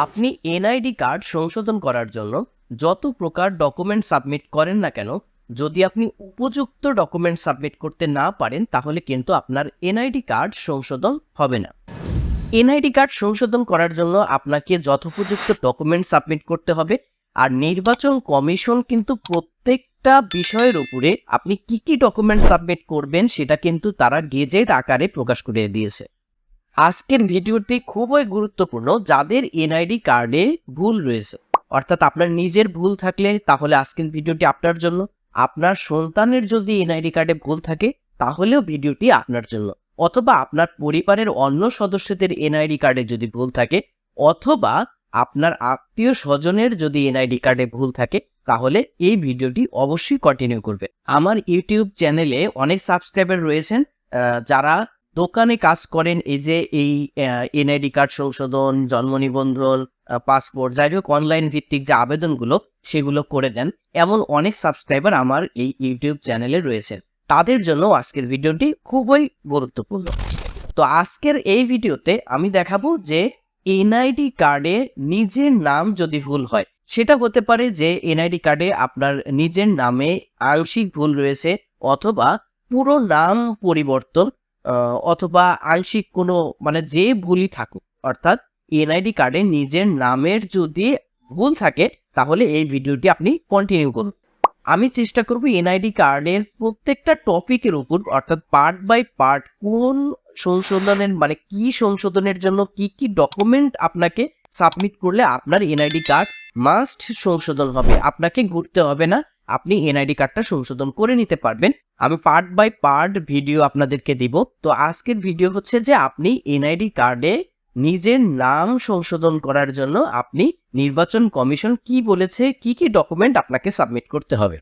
আপনি NID card সংশোধন করার জন্য যত প্রকার ডকুমেন্ট সাবমিট করেন না কেন, যদি আপনি উপযুক্ত ডকুমেন্ট সাবমিট করতে না পারেন, তাহলে কিন্তু আপনার এনআইডি কার্ড সংশোধন হবে না। এনআইডি কার্ড সংশোধন করার জন্য আপনাকে যথোপযুক্ত ডকুমেন্ট সাবমিট করতে হবে, আর নির্বাচন কমিশন কিন্তু প্রত্যেকটা বিষয়ের উপরে আপনি কি কি ডকুমেন্ট সাবমিট করবেন, সেটা কিন্তু তারা গেজেট আকারে প্রকাশ করে দিয়েছে। আজকের ভিডিওটি খুবই গুরুত্বপূর্ণ। যাদের এনআইডি কার্ডে ভুল রয়েছে, অর্থাৎ আপনার নিজের ভুল থাকলে তাহলে আজকের ভিডিওটি আপনার জন্য। আপনার সন্তানের যদি এনআইডি কার্ডে ভুল থাকে, তাহলেও ভিডিওটি আপনার জন্য। অথবা আপনার পরিবারের অন্য সদস্যদের এনআইডি কার্ডে যদি ভুল থাকে, অথবা আপনার আত্মীয় স্বজনের যদি এনআইডি কার্ডে ভুল থাকে, তাহলে এই ভিডিওটি অবশ্যই কন্টিনিউ করবে। আমার ইউটিউব চ্যানেলে অনেক সাবস্ক্রাইবার রয়েছেন যারা দোকানে কাজ করেন এই যে এই এনআইডি কার্ড সংশোধন, জন্ম নিবন্ধন পাসপোর্ট যাই হোক অনলাইন ভিত্তিক যে আবেদনগুলো, সেগুলো করে দেন। এমন অনেক সাবস্ক্রাইবার আমার এই ইউটিউব চ্যানেলে রয়েছেন তাদের জন্য আজকের ভিডিওটি খুবই গুরুত্বপূর্ণ। তো আজকের এই ভিডিওতে আমি দেখাবো যে এনআইডি কার্ডে নিজের নাম যদি ভুল হয়, সেটা হতে পারে যে এনআইডি কার্ডে আপনার নিজের নামে আংশিক ভুল রয়েছে অথবা পুরো নাম পরিবর্তন অথবা আংশিক কোনো মানে যে ভুলই থাকুক, অর্থাৎ এনআইডি কার্ডে নিজের নামের যদি ভুল থাকে, তাহলে এই ভিডিওটি আপনি কন্টিনিউ করুন। আমি চেষ্টা করব এনআইডি কার্ডের প্রত্যেকটা টপিকের উপর, অর্থাৎ পার্ট বাই পার্ট কোন সংশোধনের মানে কি সংশোধনের জন্য কি কি ডকুমেন্ট আপনাকে সাবমিট করলে আপনার এনআইডি কার্ড মাস্ট সংশোধন হবে। আপনাকে ঘুরতে হবে না, আপনি এনআইডি কার্ডটা সংশোধন করে নিতে পারবেন। আমি পার্ট বাই পার্ট ভিডিও আপনাদেরকে দিব। তো আজকের ভিডিও হচ্ছে যে আপনি এনআইডি কার্ডে নিজের নাম সংশোধন করার জন্য আপনি নির্বাচন কমিশন কি বলেছে, কি কি ডকুমেন্ট আপনাকে সাবমিট করতে হবে।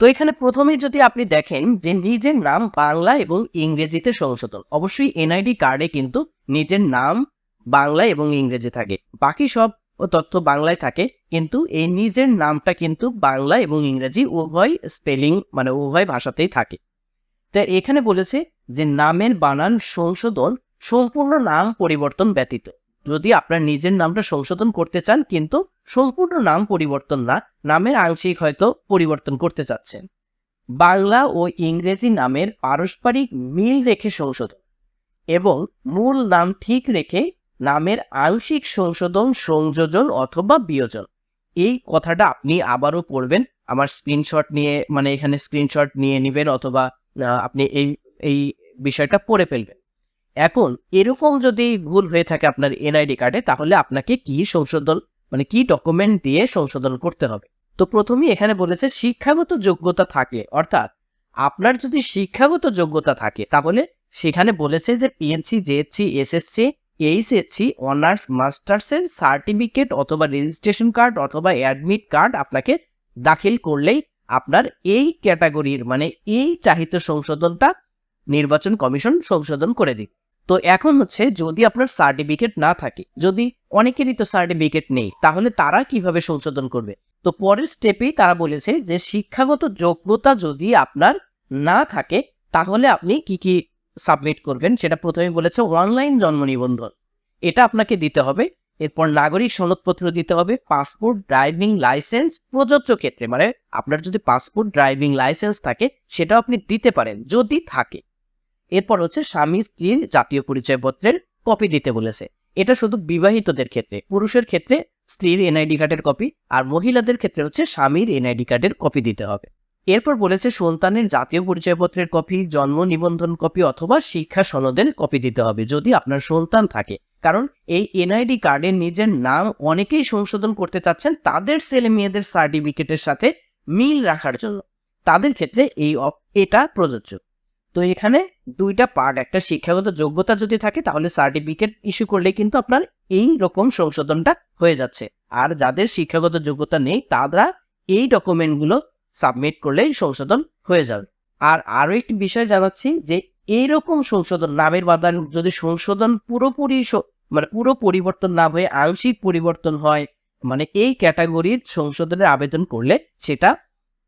তো এখানে প্রথমেই যদি আপনি দেখেন যে নিজের নাম বাংলা এবং ইংরেজিতে সংশোধন, অবশ্যই এনআইডি কার্ডে কিন্তু নিজের নাম বাংলা এবং ইংরেজি থাকে। বাকি সব তথ্য বাংলায় থাকে, কিন্তু এই নিজের নামটা কিন্তু বাংলা এবং ইংরেজি উভয় স্পেলিং মানে উভয় ভাষাতেই থাকে। তো এখানে বলেছে যে নামের বানান সংশোধন সম্পূর্ণ নাম পরিবর্তন ব্যতীত। যদি আপনার নিজের নামটা সংশোধন করতে চান, কিন্তু সম্পূর্ণ নাম পরিবর্তন না, নামের আংশিক হয়তো পরিবর্তন করতে চাচ্ছেন। বাংলা ও ইংরেজি নামের পারস্পরিক মিল রেখে সংশোধন এবং মূল নাম ঠিক রেখে নামের আংশিক সংশোধন, সংযোজন অথবা বিয়োজন। এই কথাটা আপনি আবারও পড়বেন। আমার স্ক্রিনশট নিয়ে মানে এখানে স্ক্রিনশট নিয়ে নেবেন অথবা আপনি এই এই বিষয়টা পড়ে ফেলবেন। এখন, এরকম যদি ভুল হয়ে থাকে আপনার এনআইডি কার্ডে, তাহলে আপনাকে কি সংশোধন মানে কি ডকুমেন্ট দিয়ে সংশোধন করতে হবে? তো প্রথমেই এখানে বলেছে শিক্ষাগত যোগ্যতা থাকে। অর্থাৎ, আপনার যদি শিক্ষাগত যোগ্যতা থাকে, তাহলে সেখানে বলেছে যে PNC JSC SSC HSC honours, মাস্টার্সের certificate অথবা রেজিস্ট্রেশন কার্ড অথবা অ্যাডমিট কার্ড আপনাকে দাখিল করলেই আপনার এই ক্যাটাগরির মানে এই চাহিদা সংশোধনটা নির্বাচন কমিশন সংশোধন করে দিক তো এখন হচ্ছে যদি আপনার সার্টিফিকেট না থাকে, যদি অনেকেরই তো সার্টিফিকেট নেই, তাহলে তারা কীভাবে সংশোধন করবে? তো পরের স্টেপেই তারা বলেছে যে শিক্ষাগত যোগ্যতা যদি আপনার না থাকে, তাহলে আপনি কি কি সাবমিট করবেন। সেটা প্রথমে বলেছে অনলাইন জন্ম নিবন্ধন। এটা আপনাকে দিতে হবে। এরপর নাগরিক সনদপত্র দিতে হবে, পাসপোর্ট, ড্রাইভিং লাইসেন্স, প্রযোজ্য ক্ষেত্রে। মানে আপনার যদি পাসপোর্ট, ড্রাইভিং লাইসেন্স থাকে, সেটাও আপনি দিতে পারেন, যদি থাকে। এরপর হচ্ছে স্বামী স্ত্রীর জাতীয় পরিচয়পত্রের কপি দিতে বলেছে। এটা শুধু বিবাহিতদের ক্ষেত্রে, পুরুষের ক্ষেত্রে স্ত্রীর এনআইডি কার্ডের কপি আর মহিলাদের ক্ষেত্রে হচ্ছে স্বামীর এনআইডি কার্ডের কপি দিতে হবে। এরপর বলেছে সন্তানের জাতীয় পরিচয়পত্রের কপি, জন্ম নিবন্ধন কপি অথবা শিক্ষা সনদের কপি দিতে হবে যদি আপনার সন্তান থাকে। কারণ এই এনআইডি কার্ডে নিজের নাম অনেকেই সংশোধন করতে চাচ্ছেন, তাদের ছেলে মেয়েদের সার্টিফিকেটের সাথে মিল রাখার জন্য। তাদের ক্ষেত্রে এই এটা প্রযোজ্য। তো এখানে দুইটা পার্ট একটা শিক্ষাগত যোগ্যতা যদি থাকে, তাহলে সার্টিফিকেট ইস্যু করলে কিন্তু আপনার এই রকম সংশোধনটা হয়ে যাচ্ছে। আর যাদের শিক্ষাগত যোগ্যতা নেই, তারা এই ডকুমেন্টগুলো সাবমিট করলেই সংশোধন হয়ে যাবে। আর আরও একটি বিষয় জানাচ্ছি যে, এইরকম সংশোধন নামের বাদান যদি সংশোধন পুরোপুরি মানে পুরো পরিবর্তন না হয়ে আংশিক পরিবর্তন হয় মানে এই ক্যাটাগরির সংশোধনের আবেদন করলে সেটা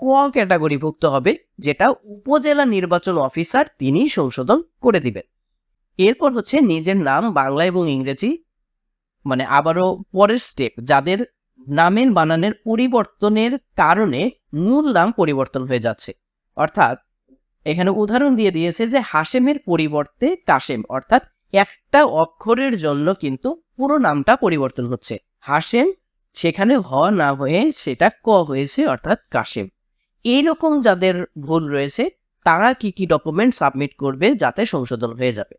ক ক্যাটাগরিভুক্ত হবে, যেটা উপজেলা নির্বাচন অফিসার তিনি সংশোধন করে দিবেন। এরপর হচ্ছে নিজের নাম বাংলা এবং ইংরেজি মানে আবারও পরের স্টেপ যাদের নামের বানানের পরিবর্তনের কারণে মূল নাম পরিবর্তন হয়ে যাচ্ছে। অর্থাৎ এখানে উদাহরণ দিয়ে দিয়েছে যে হাসেমের পরিবর্তে কাশেম, অর্থাৎ একটা অক্ষরের জন্য কিন্তু পুরো নামটা পরিবর্তন হচ্ছে। হাসেম সেখানে হ না হয়ে সেটা ক হয়েছে, অর্থাৎ কাশেম। এইরকম যাদের ভুল রয়েছে, তারা কি কি ডকুমেন্ট সাবমিট করবে যাতে সংশোধন হয়ে যাবে?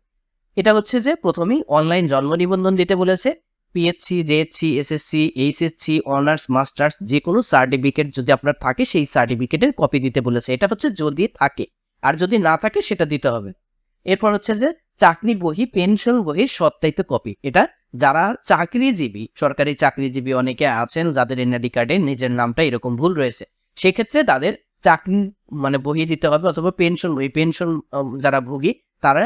এটা হচ্ছে যে প্রথমেই অনলাইন জন্ম নিবন্ধন দিতে বলেছে। PSC JSC SSC HSC honours masters যে কোনো সার্টিফিকেট যদি আপনার থাকে, সেই সার্টিফিকেটের কপি দিতে বলেছে। এটা হচ্ছে যদি থাকে। আর যদি না থাকে, সেটা দিতে হবে। এরপর হচ্ছে যে, চাকরি বহি পেনশন বহি সত্যায়িত কপি এটা যারা চাকরিজীবী, সরকারি চাকরিজীবী অনেকে আছেন, যাদের এনআইডি কার্ডে নিজের নামটা এরকম ভুল রয়েছে, সেক্ষেত্রে তাদের চাকরি মানে বহি দিতে হবে, অথবা পেনশন বই পেনশন যারা ভোগী, তারা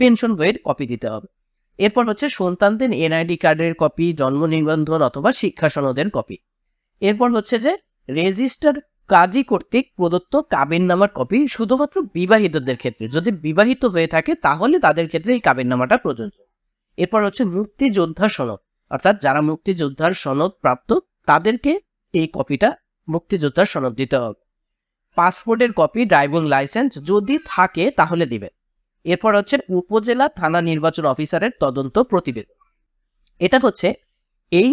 পেনশন বইয়ের কপি দিতে হবে। এরপর হচ্ছে সন্তানদের এনআইডি কার্ডের কপি জন্ম নিবন্ধন অথবা শিক্ষা সনদের কপি এরপর হচ্ছে যে রেজিস্টার কাজী কর্তৃক প্রদত্ত কাবিননামার কপি শুধুমাত্র বিবাহিতদের ক্ষেত্রে। যদি বিবাহিত হয়ে থাকে, তাহলে তাদের ক্ষেত্রে এই কাবিননামাটা প্রযোজ্য। এরপর হচ্ছে মুক্তিযোদ্ধা সনদ। অর্থাৎ যারা মুক্তিযোদ্ধার সনদ প্রাপ্ত, তাদেরকে এই কপিটা মুক্তিযোদ্ধার সনদ দিতে হবে। পাসপোর্টের কপি ড্রাইভিং লাইসেন্স যদি থাকে, তাহলে দিবেন। এরপর হচ্ছে উপজেলা থানা নির্বাচন অফিসারের তদন্ত প্রতিবেদন। এটা হচ্ছে এই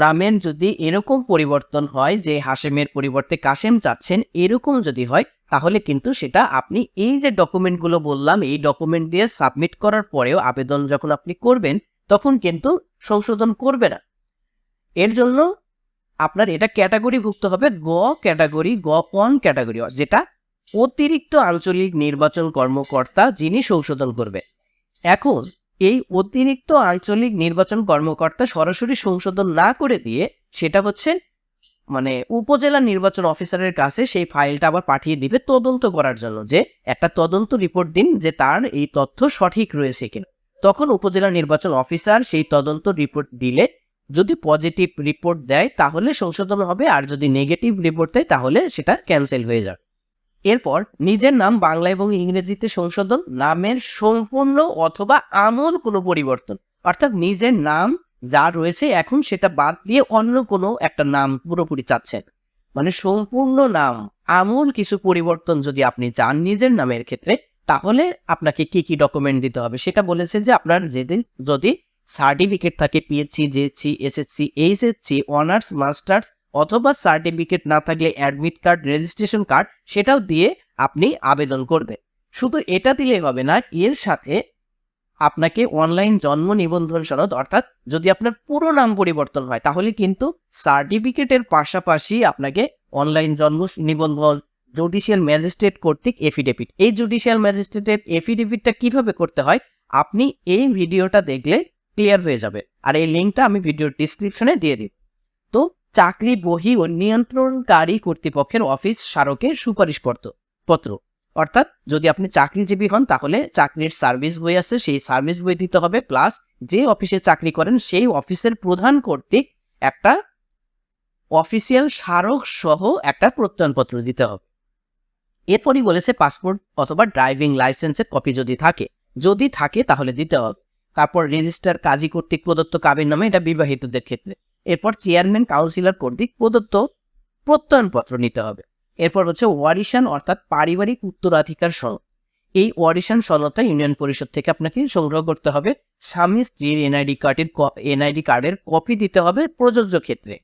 নামের যদি এরকম পরিবর্তন হয় যে হাসেমের পরিবর্তে কাশেম চাচ্ছেন এরকম যদি হয়, তাহলে কিন্তু সেটা আপনি এই যে ডকুমেন্টগুলো বললাম, এই ডকুমেন্ট দিয়ে সাবমিট করার পরেও আবেদন যখন আপনি করবেন, তখন কিন্তু সংশোধন করবে না। এর জন্য আপনার এটা ক্যাটাগরিভুক্ত হবে গ ক্যাটাগরি গ ওয়ান ক্যাটাগরি যেটা অতিরিক্ত আঞ্চলিক নির্বাচন কর্মকর্তা যিনি সংশোধন করবে। এখন এই অতিরিক্ত আঞ্চলিক নির্বাচন কর্মকর্তা সরাসরি সংশোধন না করে দিয়ে সেটা হচ্ছে মানে উপজেলা নির্বাচন অফিসারের কাছে সেই ফাইলটা আবার পাঠিয়ে দিবে তদন্ত করার জন্য যে একটা তদন্ত রিপোর্ট দিন যে তার এই তথ্য সঠিক রয়েছে কিনা। তখন উপজেলা নির্বাচন অফিসার সেই তদন্ত রিপোর্ট দিলে যদি পজিটিভ রিপোর্ট দেয় তাহলে সংশোধন হবে আর যদি নেগেটিভ রিপোর্ট দেয় তাহলে সেটা ক্যান্সেল হয়ে যাবে। এরপর নিজের নাম বাংলা এবং ইংরেজিতে সংশোধন, নামের সম্পূর্ণ অথবা আমূল কোনো পরিবর্তন। অর্থাৎ নিজের নাম যা রয়েছে এখন সেটা বাদ দিয়ে অন্য কোনো একটা নাম পুরোপুরি চাচ্ছেন। মানে সম্পূর্ণ নাম, আমূল কিছু পরিবর্তন যদি আপনি চান নিজের নামের ক্ষেত্রে, তাহলে আপনাকে কি কি ডকুমেন্ট দিতে হবে? সেটা বলেছে যে আপনার যেদিন যদি সার্টিফিকেট থাকে PSC JSC SSC HSC honours masters অথবা সার্টিফিকেট না থাকলে অ্যাডমিট কার্ড রেজিস্ট্রেশন কার্ড সেটাও দিয়ে আপনি আবেদন করবেন। শুধু এটা দিলে হবে না, এর সাথে আপনাকে অনলাইন জন্ম নিবন্ধন সনদ, অর্থাৎ যদি আপনার পুরো নাম পরিবর্তন হয়, তাহলে কিন্তু সার্টিফিকেটের পাশাপাশি আপনাকে অনলাইন জন্ম নিবন্ধন জুডিশিয়াল ম্যাজিস্ট্রেট কর্তৃক এফিডেভিট এই জুডিশিয়াল ম্যাজিস্ট্রেটের এফিডেভিটটা কীভাবে করতে হয়? আপনি এই ভিডিওটা দেখলে ক্লিয়ার হয়ে যাবে। আর এই লিঙ্কটা আমি ভিডিওর ডিসক্রিপশনে দিয়ে দিই। তো চাকরি, বহি ও নিয়ন্ত্রণকারী কর্তৃপক্ষের অফিস স্মারকের সুপারিশ পত্র। অর্থাৎ যদি আপনি চাকরিজীবী হন, তাহলে চাকরির সার্ভিস বই আছে, সেই সার্ভিস বই দিতে হবে, প্লাস যে অফিসে চাকরি করেন, সেই অফিসের প্রধান কর্তৃক একটা অফিসিয়াল স্মারক সহ একটা প্রত্যয়নপত্র দিতে হবে। এরপরই বলেছে পাসপোর্ট অথবা ড্রাইভিং লাইসেন্সের কপি যদি থাকে যদি থাকে তাহলে দিতে হবে। তারপর রেজিস্টার কাজী কর্তৃক প্রদত্ত কাবির নামে এটা বিবাহিতদের ক্ষেত্রে। এরপর চেয়ারম্যান, কাউন্সিলর, কর্তৃক প্রদত্ত প্রত্যয়নপত্র নিতে হবে। এরপর হচ্ছে ওয়ারিশান অর্থাৎ পারিবারিক উত্তরাধিকার সনদ এই ওয়ারিশান সনদটা ইউনিয়ন পরিষদ থেকে আপনাকে সংগ্রহ করতে হবে। স্বামী স্ত্রীর এনআইডি কার্ডের এনআইডি কার্ডের কপি দিতে হবে প্রযোজ্য ক্ষেত্রে।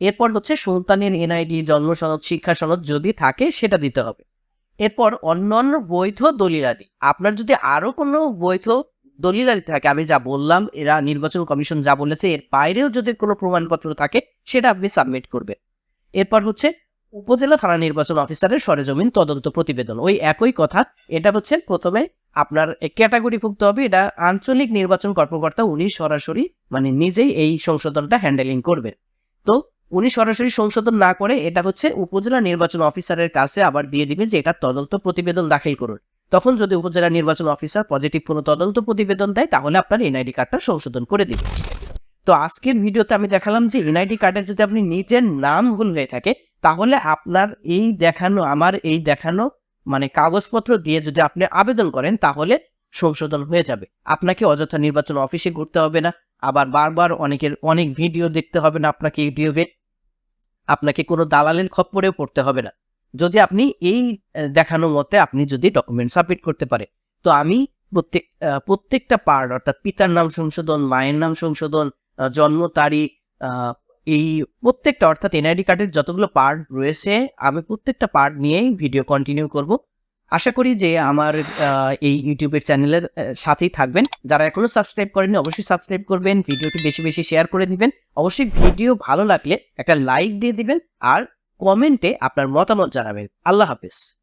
এরপর হচ্ছে সন্তানের এনআইডি, জন্ম সনদ, শিক্ষা সনদ যদি থাকে সেটা দিতে হবে। এরপর অন্যান্য বৈধ দলিলাদি। আপনার যদি আরও কোনো বৈধ দলিলাদি থাকে, আমি যা বললাম, এরা নির্বাচন কমিশন যা বলেছে, এর বাইরেও যদি কোনো প্রমাণপত্র থাকে, সেটা আপনি সাবমিট করবেন। এরপর হচ্ছে, উপজেলা থানা নির্বাচন অফিসারের সরেজমিন তদন্ত প্রতিবেদন। ওই একই কথা, এটা হচ্ছে প্রথমে আপনার ক্যাটাগরিভুক্ত হবে, এটা আঞ্চলিক নির্বাচন কর্মকর্তা, উনি সরাসরি মানে নিজেই এই সংশোধনটা হ্যান্ডেলিং করবেন। তো উনি সরাসরি সংশোধন না করে, এটা হচ্ছে উপজেলা নির্বাচন অফিসারের কাছে আবার দিয়ে দিবে যে এটা তদন্ত প্রতিবেদন দাখিল করুন। তখন যদি উপজেলা নির্বাচন অফিসার পজিটিভ কোনো তদন্ত প্রতিবেদন দেয়, তাহলে আপনার এনআইডি কার্ডটা সংশোধন করে দিবে। তো আজকের ভিডিওতে আমি দেখালাম যে এনআইডি কার্ডে যদি আপনি নিজের নাম ভুল হয়ে থাকে, তাহলে আপনার এই দেখানো, আমার এই দেখানো মানে কাগজপত্র দিয়ে যদি আপনি আবেদন করেন, তাহলে সংশোধন হয়ে যাবে। আপনাকে অযথা নির্বাচন অফিসে ঘুরতে হবে না। আবার বারবার অনেকের অনেক ভিডিও দেখতে হবে না আপনাকে ইউটিউবে। আপনাকে কোনো দালালের খপ্পরেও পড়তে হবে না। যদি আপনি এই দেখানো মতে আপনি যদি ডকুমেন্ট সাবমিট করতে পারে, তো আমি প্রত্যেক প্রত্যেকটা পার্ট অর্থাৎ পিতার নাম সংশোধন, মায়ের নাম সংশোধন জন্ম তারিখ এই প্রত্যেকটা, অর্থাৎ এনআইডি কার্ডের যতগুলো পার্ট রয়েছে, আমি প্রত্যেকটা পার্ট নিয়েই ভিডিও কন্টিনিউ করব। আশা করি যে আমার এই ইউটিউবের চ্যানেলের সাথেই থাকবেন। যারা এখনও সাবস্ক্রাইব করেননি, অবশ্যই সাবস্ক্রাইব করবেন ভিডিওটি বেশি বেশি শেয়ার করে দিবেন। অবশ্যই ভিডিও ভালো লাগলে একটা লাইক দিয়ে দিবেন, আর কমেন্টে আপনার মতামত জানাবেন। আল্লাহ হাফিজ।